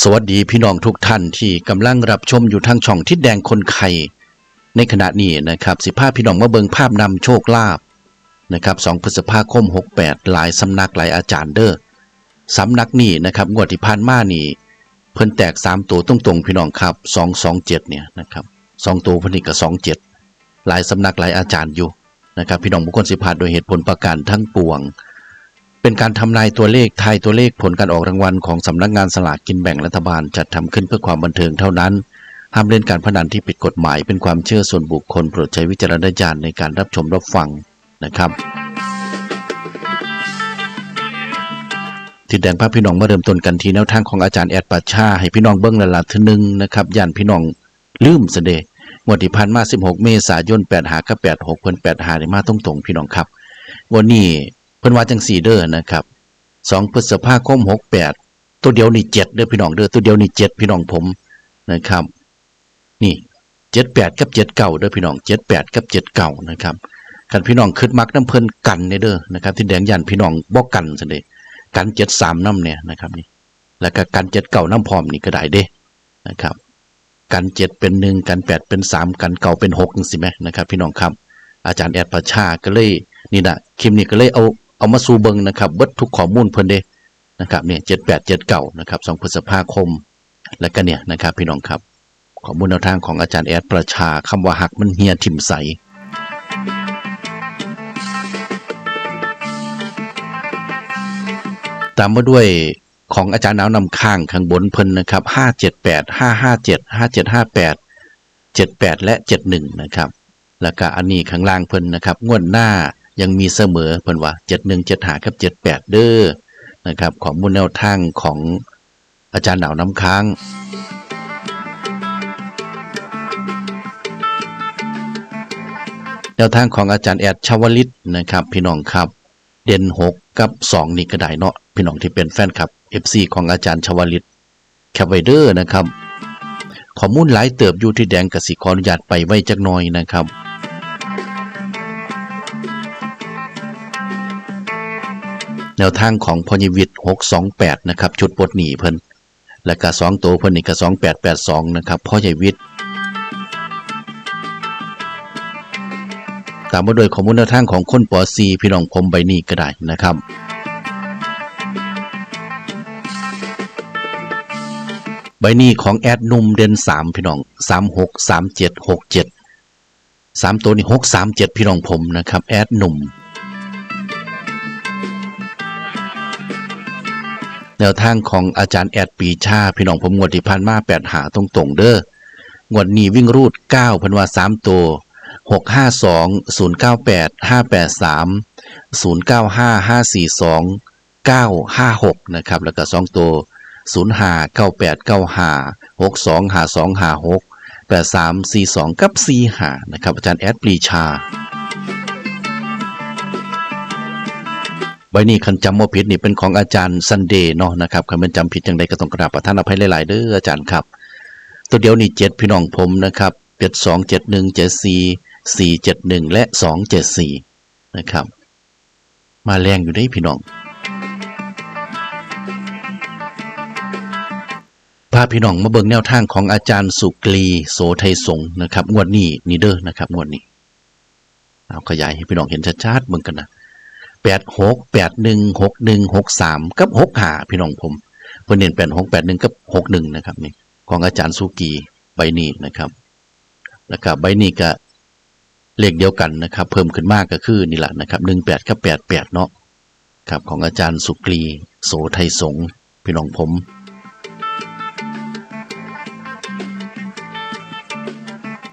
สวัสดีพี่น้องทุกท่านที่กำลังรับชมอยู่ทางช่องทิศแดงคนไข่ในขณะนี้นะครับสิภาพพี่น้องมาเบิงภาพนำโชคลาภนะครับ2พฤษภาคม 68 หลายสำนักหลายอาจารย์เด้อสำนักนี้นะครับงวดที่ผ่านมานี่เพิ่นแตก 3 ตัวตรงๆพี่น้องครับ 227 เนี่ยนะครับ2ตัวเพิ่นนี่ก็27 หลายสำนักหลายอาจารย์อยู่นะครับพี่น้องบุคคลสิพาดโดยเหตุผลประการทั้งปวง เป็นการทำนายตัวเลขทายตัวเลขผลการออกรางวัลของสำนักงานสลากกินแบ่งรัฐบาลจัดทำขึ้นเพื่อความบันเทิงเท่านั้น ห้ามเล่นการพนันที่ผิดกฎหมายเป็นความเชื่อส่วนบุคคลโปรดใช้วิจารณญาณในการรับชมรับฟังนะครับทิดแดงภาพพี่น้องมาเริ่มต้นกันที่แนวทางของอาจารย์แอดปัชชาให้พี่น้องเบิ้งละละทีหนึงนะครับย่านพี่น้องลืมเสเดงวดที่ผ่านมา 16 เมษายน 8 หากับ 86เพิ่น8หาได้มาตรงๆ พี่น้องครับ วันนี้ เพิ่นว่าจังสี่เด้อนะครับ2พฤษภาคม68ตัวเดียวนี่7เด้อพี่น้องเด้อตัวเดียวนี่7พี่น้องผมนะครับ นี่78กับ79เก่าเด้อพี่น้อง78กับ79นะครับคันพี่น้องคิดมักน้ำเพิ่นกันเนเด้อนะครับที่แดงยันพี่น้องบ่กันซะเด้กัน73น้ำเนี่ยนะครับนี่แล้วก็กัน79น้ำพร้อมนี่ก็ได้เด้นะครับกัน7เป็นหนึ่งกัน8เป็นสามกันเก่าเป็น6จังซี่แหมนะครับ พี่น้องครับ อาจารย์แอดประชาก็เลยนี่นะคลิปนี้ก็เลยเอา เอามาสู่เบิงนะครับเบิดทุกข้อมูลเพิ่นเด้นะครับเนี่ย78 79นะครับ2พฤษภาคม แล้วก็เนี่ยนะครับพี่น้องครับข้อมูลแนวทางของอาจารย์แอดประชาคำว่าหักมันเฮียทิมใสตามมาด้วยของอาจารย์หนาวนำข้างข้างบนเพิ่นนะครับ578 557 5758 78แปดเจ็ดแปดและ71นะครับ แล้วก็อันนี้ข้างล่างเพิ่นนะครับงวดหน้า ยังมีเสมอเพิ่นว่า71 75กับ78เด้อนะครับของมูลแนวทางของอาจารย์หนาวน้ำค้างแนวทางของอาจารย์แอดชาวลิตนะครับ พี่น้องครับ เด่น6กับ2นี่ก็ได้เนาะพี่น้องที่เป็นแฟนคลับ FC ของอาจารย์ชวลิตแคปไวเดอร์นะครับข้อมูลหลายเติบอยู่ที่แดงกสิขออนุญาตไปไว้จักหน่อยนะครับ นวทางของพญวิทย์628นะครับชุดปดหนีเพิ่นและก็2ตัวเพิ่นนี่ก็2882นะครับพ่อใหญ่วิทย์ตามมาโดยข้อมูลแนวทางของคนปอซีพี่น้องผมใบนี้ก็ได้นะครับใบนี้ของแอดนุ่มเด่นสามพี่น้องสามหกสามเจ็ดหกเจ็ดสามตัวนี้หกสามเจ็ดพี่น้องผมนะครับแอดนุ่ม แนวทางของอาจารย์แอดปีชา พี่น้องผมงวดที่ผ่านมาแปดหาตรงๆเด้องวดนี้วิ่งรูดเก้าพันว่าสามตัวหกห้าสองศูนย์เก้าแปดห้าแปดสามศูนย์เก้าห้าห้าสี่สองเก้าห้าหกนะครับ แล้วก็สองตัวศูนย์ห้าเก้าแปดเก้าห้าหกสองห้าสองห้าหกแปดสามสี่สองกับสี่ห้านะครับ อาจารย์แอดปรีชา ใบนี้คันจำว่าผิดนี่เป็นของอาจารย์ซันเดย์เนาะนะครับคันเป็นจำผิดจังใดก็ต้องกราบประทานอภัยหลาย ๆ เด้ออาจารย์ครับ ตัวเดียวนี่เจ็ดพี่น้องผมนะครับเจ็ดสองเจ็ดหนึ่งเจ็ดสี่สี่เจ็ดหนึ่งและสองเจ็ดสี่นะครับ มาแรงอยู่ได้พี่น้องพาพี่น้องมาเบิ่งแนวทางของอาจารย์สุกรีโสไทยสงนะครับงวดนี้นี่เด้อนะครับงวดนี้เอาขยายให้พี่น้องเห็นชัดๆเบิ่งกันนะ แปดหกแปดหนึ่งหกหนึ่งหกสามกับหกหาพี่น้องผมเพิ่นเน้นแปดหกแปดหนึ่งกับหกหนึ่งนะครับนี่ของอาจารย์สุกีใบนี้นะครับแล้วก็ใบนี้ก็เลขเดียวกันนะครับ เพิ่มขึ้นมากก็คือนี่แหละนะครับหนึ่งแปดกับแปดแปดเนาะครับของอาจารย์สุกรีโสไทยสงพี่น้องผม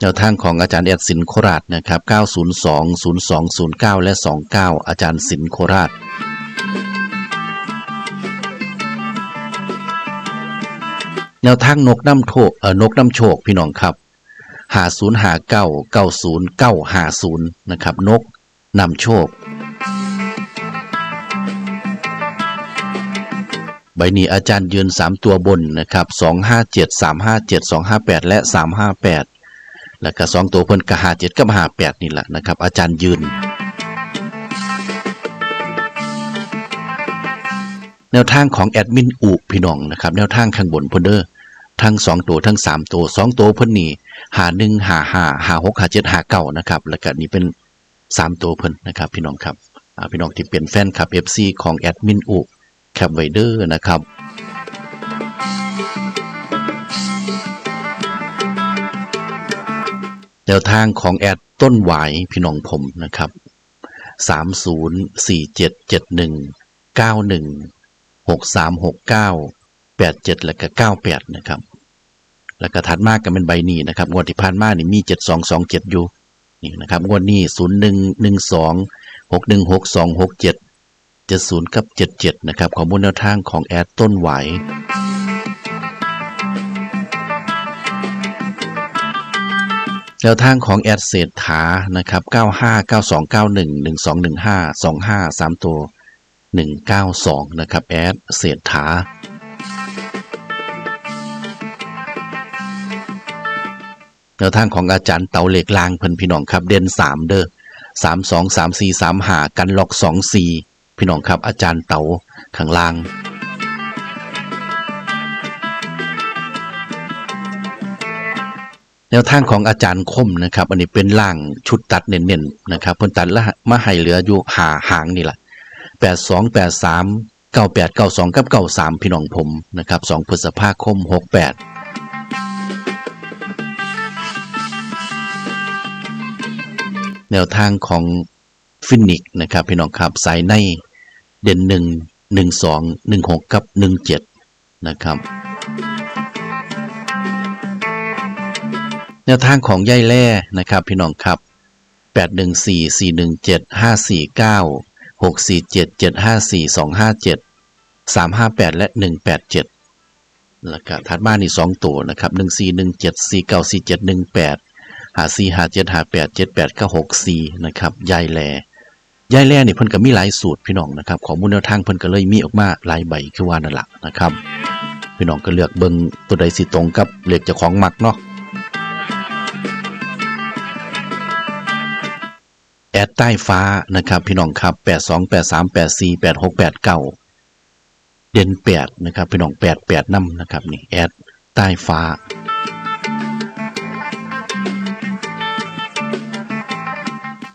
แนวทางของอาจารย์แอดสินโคราชนะครับ 902 0209 และ 29 อาจารย์สินโคราชแนวทางนกน้ำโทเอ่อนกน้ำโชคพี่น้องครับ5059 90950นะครับ นกนำโชค ใบนี้อาจารย์ยืน 3 ตัวบนนะครับ 257 357 258 และ 358 แล้วก็สองตัวเพิ่นกหาเจ็ดกับหาแปดนี่แหละนะครับ อาจารย์ยืน แนวทางของแอดมินอุพี่น้องนะครับ แนวทางข้างบนเพิ่นเด้อทั้งสองตัวทั้งสามตัวสองตัวเพิ่นนี่หาหนึ่งหาห้าหาหกหาเจ็ดหาเก้านะครับ แล้วก็นี่เป็นสามตัวเพิ่นนะครับ พี่น้องครับพี่น้องที่เป็นแฟนคลับ FC ของแอดมินอุแคปไวเดอร์นะครับ แนวทางของแอดต้นหวายพี่น้องผมนะครับสามศูนย์สี่เจ็ดเจ็ดหนึ่งเก้าหนึ่งหกสามหกเก้าแปดเจ็ดแล้วก็เก้าแปดนะครับ แล้วก็ถัดมากก็เป็นใบนี้นะครับงวดที่ผ่านมานี่มีเจ็ดสองสองเจ็ดอยู่นี่นะครับงวดนี้ศูนย์หนึ่งหนึ่งสองหกหนึ่งหกสองหกเจ็ดเจ็ดศูนย์กับเจ็ดเจ็ดนะครับข้อมูลแนวทางของแอดต้นหว แนวทางของแอดเศรษฐานะครับ 95 92 91 1215 25 3 ตัว 192 นะครับ แอดเศรษฐาแนวทางของอาจารย์เตาเหล็กลางเพิ่นพี่น้องครับ เด่น3เด้อ3 2 3 4 3หากันล็อก2 4พี่น้องครับ อาจารย์เตาข้างล่าง แนวทางของอาจารย์คมนะครับ อันนี้เป็นล่างชุดตัดเน้นๆนะครับเพิ่นตัดละมาให้เหลืออยู่หาหางนี่แหละแปดสองแปดสามเก้าแปดเก้าสองกับเก้าสามพี่น้องผมนะครับสองพฤษภาคมหกแปดแนวทางของฟินิกนะครับพี่น้องครับสายในเด่นหนึ่งหนึ่งสองหนึ่งหกกับหนึ่งเจ็ดนะครับ แนวทางของย่ายแร่นะครับพี่น้องครับ 814 417 549 647 754 257 358 และ 187แล้วก็ถัดมานี่2ตัวนะครับ1417 4947 18 5457 58 78 964นะครับยายแร่ย่ายแร่นี่เพิ่นก็มีหลายสูตรพี่น้องนะครับของมูลแนวทางเพิ่นก็เลยมีออกมาหลายใบคือว่านั่นแหละนะครับ พี่น้องก็เลือกเบิ่งตัวใดสิตรงกับเลขเจ้าของมักเนาะ แอดใต้ฟ้านะครับพี่น้องครับ 8 2 8 3 8 4 8 6 8 9 เด่น8นะครับพี่น้อง 8 8น้ำนะครับนี่แอดใต้ฟ้า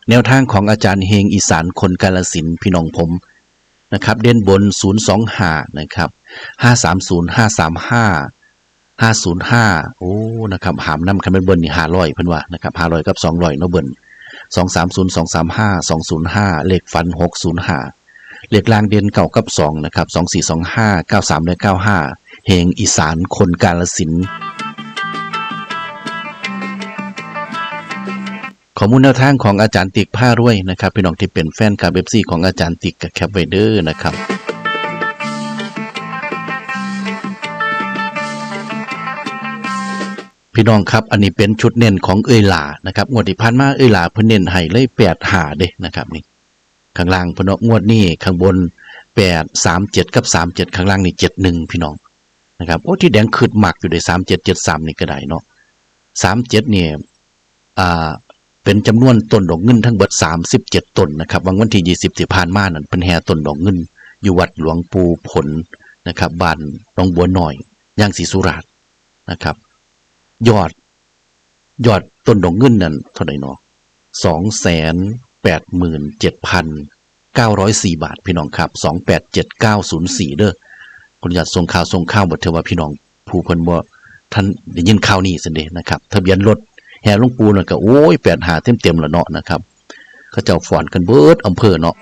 แนวทางของอาจารย์เฮงอีสานคนกาลสินพี่น้องผมนะครับเด่นบน 025นะครับ530 535 505โอ้นะครับหามน้ำคันเป็นเบิ้ลนี่500เพิ่นว่านะครับ500กับ200เนาะเบิ้ล สองสามศูนย์สองสามห้าสองศูนย์ห้าเลขฟันหกศูนย์ห้าเลขลางเด่นเก่ากับสองนะครับสองสี่สองห้าเก้าสามและเก้าห้าเฮงอีสานคนกาลสินข้อมูลแนวทางของอาจารย์ติ๊กผ้ารวยนะครับพี่น้องที่เป็นแฟนคลับเอฟซีของอาจารย์ติ๊กกับแคปไวเดอร์นะครับ พี่น้องครับ อันนี้เป็นชุดเน้นของเอยหลานะครับงวดที่ผ่านมาเอยหลาเพิ่นเน้นให้เลยแปดหาเด้นะครับนี่ข้างล่างพนงวดนี้ข้างบนแปดสามเจ็ดกับสามเจ็ดข้างล่างนี่เจ็ดหนึ่งพี่น้องนะครับโอ้ที่แดงขึ้นหมักอยู่ในสามเจ็ดเจ็ดสามนี่ก็ได้เนาะสามเจ็ดเนี่ยอ่าเป็นจำนวนต้นดอกเงินทั้งเบิดสามสิบเจ็ดต้นนะครับวันวันที่ยี่สิบที่ผ่านมานั่นเป็นแห่ต้นดอกเงิน อยู่วัดหลวงปู่ผลนะครับบ้านหนองบัวหน่อยย่างศรีสุราษฎร์นะครับ ยอด ยอดต้นดอกเงินนั่นเท่าไหร่เนาะสองแสนแปดหมื่นเจ็ดพันเก้าร้อยสี่บาทพี่น้องครับสองแปดเจ็ดเก้าศูนย์สี่เด้อคนอยากส่งข่าวส่งข้าวบทเทว่าพี่น้องผู้เพิ่นบ่ท่านได้ยินข่าวนี้สินเดนะครับ ทะเบียนรถแห่ลงปูนก็โอ้ยแปดหาเต็มเต็มล้วเนาะนะครับเขาเจ้าฝอนกันเบิดอำเภอเนาะ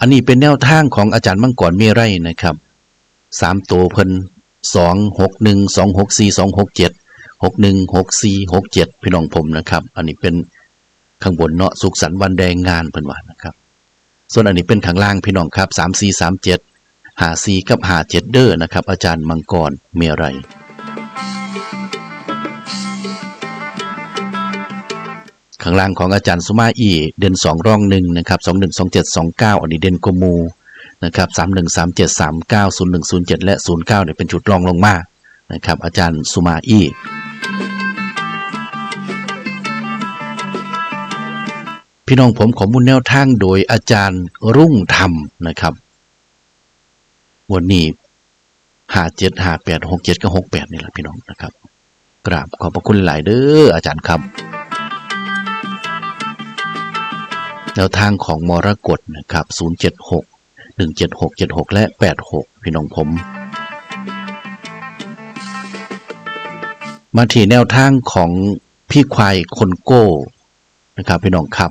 อันนี้เป็นแนวทางของอาจารย์มังกรเมไรนะครับสามตัวเพิ่นสองหกหนึ่งสองหกสี่สองหกเจ็ดหกหนึ่งหกสี่หกเจ็ดพี่น้องผมนะครับ อันนี้เป็นข้างบนเนาะสุขสันต์วันแดงงานเพิ่นว่านะครับ ส่วนอันนี้เป็นข้างล่างพี่น้องครับสามสี่สามเจ็ดหาสี่กับหาเจ็ดเด้อนะครับ อาจารย์มังกรเมไร ข้างล่างของอาจารย์สุมาอีเด่นสองร่องหนึ่งนะครับสองหนึ่งสองเจ็ดสองเก้าอันนี้เด่นกมูนะครับสามหนึ่งสามเจ็ดสามเก้าศูนย์หนึ่งศูนย์เจ็ดและศูนย์เก้าเนี่ยเป็นจุดรองลงมานะครับอาจารย์สุมาอีพี่น้องผมขอมูลแนวทางโดยอาจารย์รุ่งธรรมนะครับวันนี้หาเจ็ดหาแปดหกเจ็ดกับหกแปดนี่แหละพี่น้องนะครับ กราบขอบพระคุณหลายเด้ออาจารย์ครับ แนวทางของมรกตนะครับ 076 176 76 และ 86 พี่น้องผม มาที่แนวทางของพี่ควายคนโก้นะครับพี่น้องครับ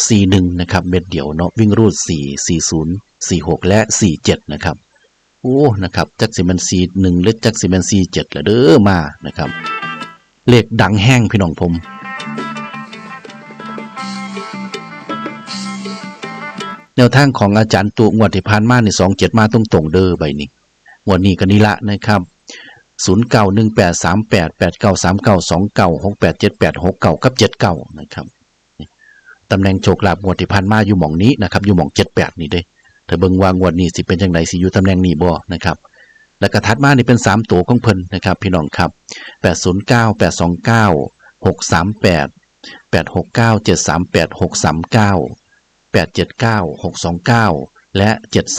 41 นะครับเม็ดเดียวเนาะวิ่งรูด 4 40 46 และ 47 นะครับ โอ้นะครับจักสิมัน41หรือจักสิมัน47ละเด้อมานะครับ เลขดังแห้งพี่น้องผม แนวทางของอาจารย์ตุงวดที่ผ่านมาในสองเจ็ดมาตรงตรงเด้อใบนี้งวดนี้ก็นี่ละนะครับศูนย์เก้าหนึ่งแปดสามแปดแปดเก้าสามเก้าสองเก้าหกแปดเจ็ดแปดหกเก้ากับเจ็ดเก้านะครับตำแหน่งโชคลาภงวดที่ผ่านมาอยู่หม่องนี้นะครับอยู่หม่องเจ็ดแปดนี่เด้ถ้าเบิ่งวางวดนี้สิเป็นจังไดสิอยู่ตำแหน่งนี้บ่นะครับแล้วก็ถัดมานี่เป็นสามตัวของเพิ่นนะครับ พี่น้องครับแปดศูนย์เก้าแปดสองเก้าหกสามแปดแปดหกเก้าเจ็ดสามแปดหกสามเก้า 879 629 และ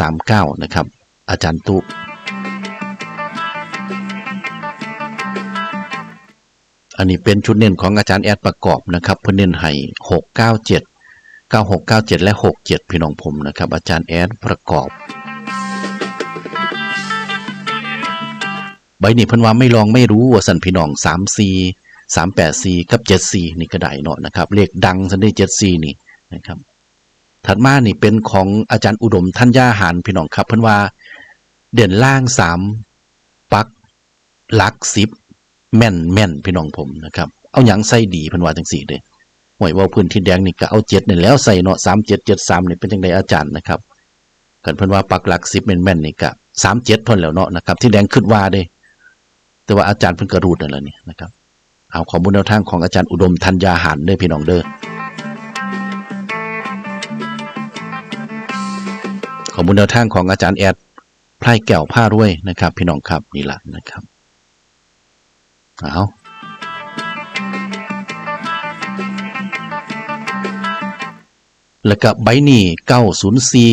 739 นะครับ อาจารย์ตุ๊อันนี้เป็นชุดเน้นของอาจารย์แอดประกอบนะครับ เพื่อเน้นให้697 9697 และ 67 พี่น้องผมนะครับ อาจารย์แอดประกอบ ใบนี้เพิ่นว่าไม่ลองไม่รู้ว่าสันพี่น้อง 3 4 3 8 4 กับ 7 4 นี่ก็ได้เนาะนะครับ เลขดังสันได้7 4 นี่นะครับ ถัดมานี่เป็นของอาจารย์อุดมท่านย่าหารพี่น้องครับ เพิ่นว่า เด่นล่างสามปักหลักสิบแม่นแม่นพี่น้องผมนะครับ เอาหยังใส่ดีเพิ่นว่าจังสี่เด้หวยเว่าพื้นที่แดงนี่ก็เอาเจ็ดนี่แล้วใส่เนาะสามเจ็ดเจ็ดสามนี่เป็นจังไดอาจารย์นะครับกันเพิ่นว่าปักหลักสิบแม่นแม่นนี่ก็สามเจ็ดพิ่นแล้วเนาะนะครับ ที่แดงขึ้นว่าเด้ แต่ว่าอาจารย์เพิ่นกระรูดนั่นแหละนี่นะครับเอาข้อมูลแนวทางของอาจารย์อุดมธัญญาหารเด้อพี่น้องเด้อ อมูลแนวทางของอาจารย์แอดไพร่แก้วผ้ารวยนะครับ พี่น้องครับนี่แหละนะครับเอาแล้วก็ใบนี้เก้าศูนย์สี่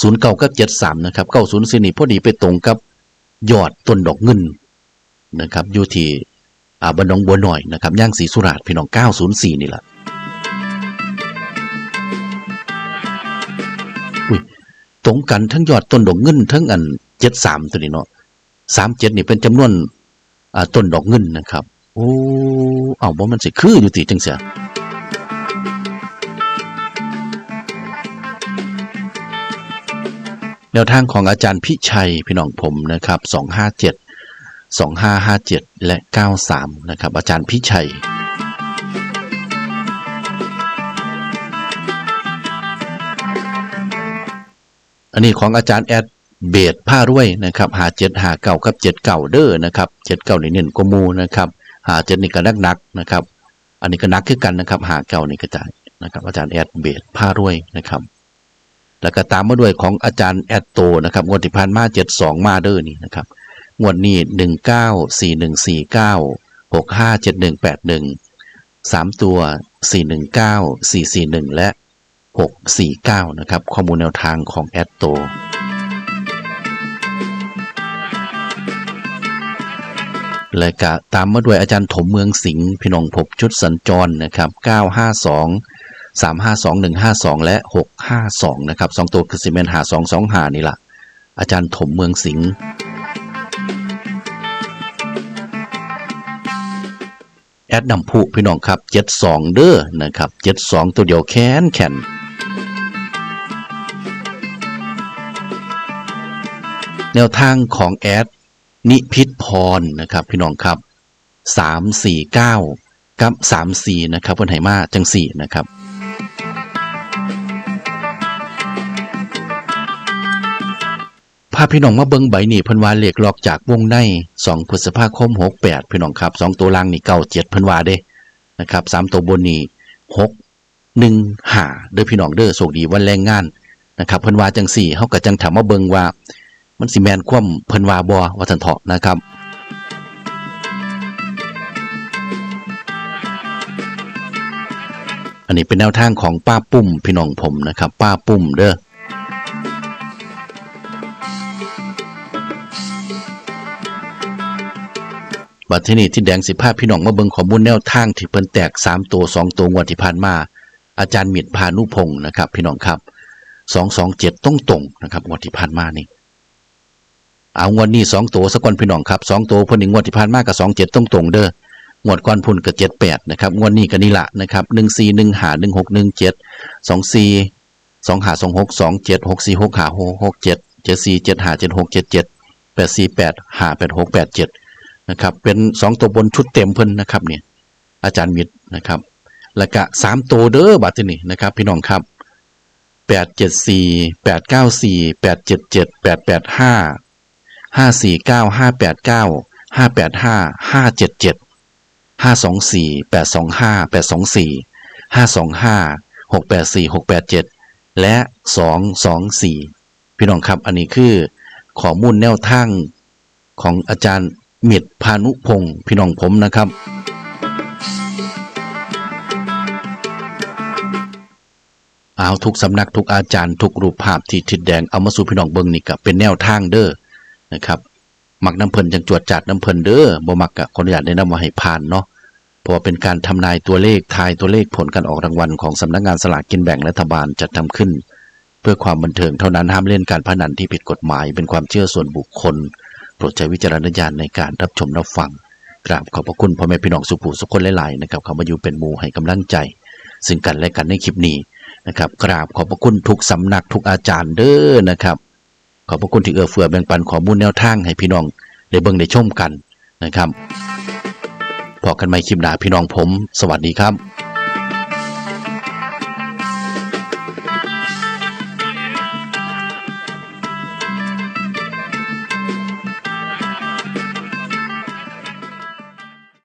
ศูนย์เก้ากับเจ็ดสามนะครับเก้าศูนย์สี่นี่พอดีไปตรงกับยอดต้นดอกเงินนะครับอยู่ที่อ่าบันดองบัวหน่อยนะครับย่างศรีสุราษฎร์พี่น้องเก้าศูนย์สี่นี่แหละ ตรงกันทั้งยอดต้นดอกเงินทั้งอันเจ็ดสามตัวนี้เนาะสามเจ็ดนี่เป็นจำนวนต้นดอกเงินนะครับ โอ้เอาบ่มันสิคืออยู่ติจังเสียแนวทางของอาจารย์พิชัยพี่น้องผมนะครับสองห้าเจ็ดสองห้าห้าเจ็ดและเก้าสามนะครับ อาจารย์พิชัย อันนี้ของอาจารย์แอดเบดผ้ารวยนะครับหาเจ็ดหาเก่ากับเจ็ดเก่าเด้อนะครับเจ็ดเก่านี่เน้นกว่าหมูนะครับหาเจ็ดนี่ก็นักหนักนะครับ อันนี้ก็นักคือกันนะครับ หาเก่านี่ก็จะนะครับ อาจารย์แอดเบดผ้ารวยนะครับ แล้วก็ตามมาด้วยของอาจารย์แอดโตนะครับงวดที่ผ่านมาเจ็ดสองมาเด้อนี่นะครับงวดนี้หนึ่งเก้าสี่หนึ่งสี่เก้าหกห้าเจ็ดหนึ่งแปดหนึ่งสามตัวสี่หนึ่งเก้าสี่สี่หนึ่งและ 649 นะครับ ข้อมูลแนวทางของแอดโตและก็ตามมาด้วยอาจารย์ถมเมืองสิงห์พี่น้องพบชุดสัญจรนะครับ 952 352 152 และ 652 นะครับสองตัวคือซีเมนหา2 2หานี่ละอาจารย์ถมเมืองสิงห์แอดนำผู้พี่น้องครับ 72 เด้อนะครับ 72 ตัวเดียวแค้นแข็น แนวทางของแอดนิพิษพรนะครับ พี่น้องครับสามสี่เก้ากับสามสี่นะครับเพิ่นไหมาจังสี่นะครับพาพี่น้องมาเบิ่งใบนี่เพิ่นว่าเลขลอกจากวงใน2พฤษภาคม68พี่น้องครับสองตัวล่างนี่97เพิ่นว่าเด้นะครับสามตัวบนนี่6 1 5เด้อพี่น้องเด้อโชคดีวันแรงงานนะครับเพิ่นว่าจังสี่เฮาก็จังถามมาเบิ่งว่า มันสิแมนคว่ำเพิ่นวาบ่ว่าซั่นเถาะนะครับอันนี้เป็นแนวทางของป้าปุ้มพี่น้องผมนะครับ ป้าปุ้มเด้อบัดที่นี่ที่แดงสิภาพพี่น้องมาเบิ่งข้อมูลแนวทางที่เพิ่นแตก 3 ตัว 2 ตัวงวดที่ผ่านมา อาจารย์มิตรพานุพงศ์นะครับ พี่น้องครับ 227ต้องตรงนะครับงวดที่ผ่านมานี่ เอางวดนี้สองตัวสักคนพี่น้องครับสองตัวพอนึ่งงวดที่ผ่านมากกับสองเจ็ดตรงตรงเด้องวดก้อนพุ่นกับเจ็ดแปดนะครับงวดนี้ก็นี่ละนะครับหนึ่งสี่หนึ่งหาหนึ่งหกหนึ่งเจ็ดสองสี่สองหาสองหกสองเจ็ดหกสี่หกหาหกหกเจ็ดเจ็ดสี่เจ็ดหาเจ็ดหกเจ็ดเจ็ดแปดสี่แปดหาแปดหกแปดเจ็ดนะครับเป็นสองตัวบนชุดเต็มพิ่นนะครับเนี่ยอาจารย์มิตรนะครับ แล้วก็สามตัวเด้อบัตรนี่นะครับ พี่น้องครับแปดเจ็ดสี่แปดเก้าสี่แปดเจ็ดเจ็ดแปดแปดห้า ห้าสี่เก้าห้าแปดเก้าห้าแปดห้าห้าเจ็ดเจ็ดห้าสองสี่แปดสองห้าแปดสองสี่ห้าสองห้าหกแปดสี่หกแปดเจ็ดและสองสองสี่พี่น้องครับอันนี้คือข้อมูลแนวทางของอาจารย์เมิตรพานุพงศ์พี่น้องผมนะครับ เอาทุกสำนักทุกอาจารย์ทุกรูปภาพที่ทิดแดงเอามาสู่พี่น้องเบิ่งนี่ก็เป็นแนวทางเด้อ นะครับมักน้ำเพลินจังจวดจัดน้ำเพลินเด้อบ่มักกะคนอยากได้นำมาให้ผ่านเนาะเพราะว่าเป็นการทำนายตัวเลขทายตัวเลขผลการออกรางวัลของสำนักงานสลากกินแบ่งรัฐบาลจัดทำขึ้น เพื่อความบันเทิงเท่านั้นห้ามเล่นการพนันที่ผิดกฎหมาย เป็นความเชื่อส่วนบุคคลโปรดใช้วิจารณญาณในการรับชมรับฟังกราบขอบพระคุณพ่อแม่พี่น้องสุภูสุขคนหลายๆนะครับเขามาอยู่เป็นหมู่ให้กำลังใจ ซึ่งกันและกันในคลิปนี้นะครับกราบขอบพระคุณทุกสำนักทุกอาจารย์เด้อนะครับ ขอบพระคุณที่เอื้อเฟื้อแบ่งปันข้อมูลแนวทางให้พี่น้องได้เบิ่งได้ชมกันนะครับพอกันใหม่คลิปหน้าพี่น้องผม สวัสดีครับ